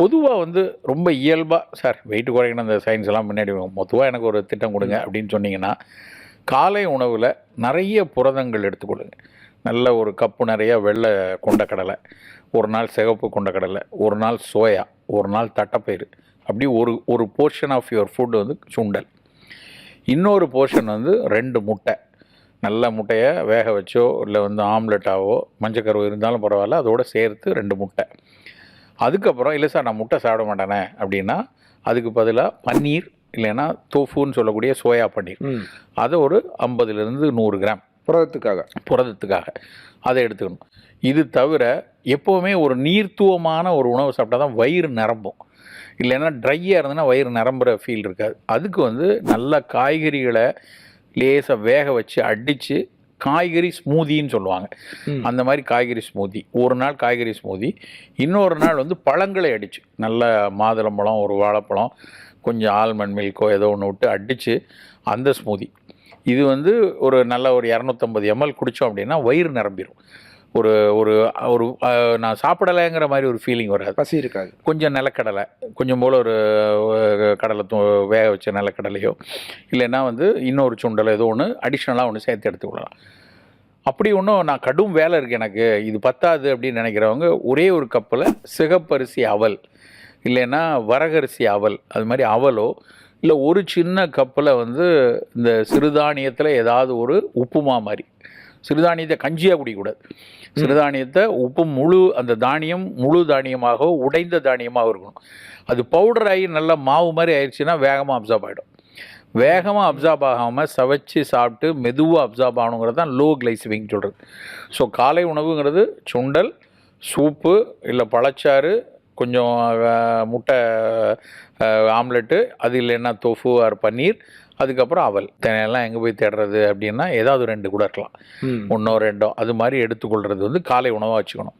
பொதுவாக வந்து ரொம்ப இயல்பாக சார் வெயிட் குறைக்கணும் இந்த சயின்ஸ் எல்லாம் முன்னாடி மொத்தமாக எனக்கு ஒரு திட்டம் கொடுங்க அப்படின்னு சொன்னீங்கன்னா காலை உணவில் நிறைய புரதங்கள் எடுத்துக்கொள்ளுங்க நல்ல ஒரு கப்பு நிறைய வெள்ளை கொண்டக்கடலை ஒரு நாள் சிகப்பு கொண்டக்கடலை ஒரு நாள் சோயா ஒரு நாள் தட்டைப்பயிறு. அப்படி ஒரு ஒரு போர்ஷன் ஆஃப் யுவர் ஃபுட் வந்து சுண்டல். இன்னொரு போர்ஷன் வந்து ரெண்டு முட்டை. நல்ல முட்டையை வேக வச்சோ இல்லை வந்து ஆம்லெட்டாவோ மஞ்சக்கருவு இருந்தாலும் பரவாயில்ல அதோட சேர்த்து ரெண்டு முட்டை. அதுக்கப்புறம் இல்லை சார் நான் முட்டை சாப்பிட மாட்டேனே. அப்படின்னா அதுக்கு பதிலாக பன்னீர் இல்லைன்னா தோஃபுன்னு சொல்லக்கூடிய சோயா பன்னீர். அதை ஒரு ஐம்பதுலேருந்து நூறு கிராம். புரதத்துக்காக. புரதத்துக்காக. அதை எடுத்துக்கணும். இது தவிர எப்போவுமே ஒரு நீர்த்துவமான ஒரு உணவு சாப்பிட்டா தான் வயிறு நிரம்பும். இல்லைன்னா ட்ரையாக இருந்ததுன்னா வயிறு நிரம்புற ஃபீல் இருக்காது. அதுக்கு வந்து நல்ல காய்கறிகளை லேசாக வேக வச்சு அடித்து காய்கறி ஸ்மூதின்னு சொல்லுவாங்க. அந்த மாதிரி காய்கறி ஸ்மூதி. ஒரு நாள் காய்கறி ஸ்மூதி. இன்னொரு நாள் வந்து பழங்களை அடித்து நல்ல மாதுளம்பழம் ஒரு வாழைப்பழம் கொஞ்சம் ஆல்மண்ட் மில்க்கோ ஏதோ ஒன்று விட்டு அடித்து அந்த ஸ்மூதி. இது வந்து ஒரு நல்ல ஒரு இரநூத்தம்பது எம்எல் குடித்தோம் அப்படின்னா வயிறு நிரம்பிடும் ஒரு ஒரு ஒரு நான் சாப்பிடலைங்கிற மாதிரி ஒரு ஃபீலிங் வராது. பசி இருக்காது கொஞ்சம் நிலக்கடலை கொஞ்சம் போல் ஒரு கடலை தூ வேக வச்ச நிலக்கடலையோ இல்லைன்னா வந்து இன்னொரு சுண்டலோ ஏதோ ஒன்று அடிஷ்னலாக ஒன்று சேர்த்து எடுத்துக்கொள்ளலாம் அப்படி ஒன்றும் நான் கடும் வேலை இருக்குது எனக்கு. இது பத்தாது அப்படின்னு நினைக்கிறவங்க ஒரே ஒரு கப்பில் சிகப்பரிசி அவல் இல்லைன்னா வரகரிசி அவல் அது மாதிரி அவலோ இல்லை ஒரு சின்ன கப்பில் வந்து இந்த சிறுதானியத்தில் ஏதாவது ஒரு உப்புமா மாதிரி. சிறுதானியத்தை கஞ்சியாக குடிக்கக்கூடாது. சிறுதானியத்தை உப்பு முழு அந்த தானியம் முழு தானியமாக உடைந்த தானியமாக இருக்கணும். அது பவுடர் ஆகி நல்ல மாவு மாதிரி ஆயிடுச்சுன்னா வேகமாக அப்சார்ப் ஆகிடும் வேகமாக அப்சார்ப் ஆகாமல் சவைச்சு சாப்பிட்டு மெதுவாக அப்சார்ப் ஆகணுங்கிறது தான் லோ கிளைசிமிக் சொல்கிறது ஸோ காலை உணவுங்கிறது சுண்டல் சூப்பு இல்லை பழச்சாறு கொஞ்சம் முட்டை ஆம்லெட்டு அது இல்லைன்னா தொஃபு ஆர் பன்னீர் அதுக்கப்புறம் அவல். தினையெல்லாம் எங்கே போய் தேடுறது அப்படின்னா ஏதாவது ரெண்டு கூட இருக்கலாம். ஒன்றோ ரெண்டோ அது மாதிரி எடுத்துக்கொள்கிறது வந்து காலை உணவாக வச்சுக்கணும்.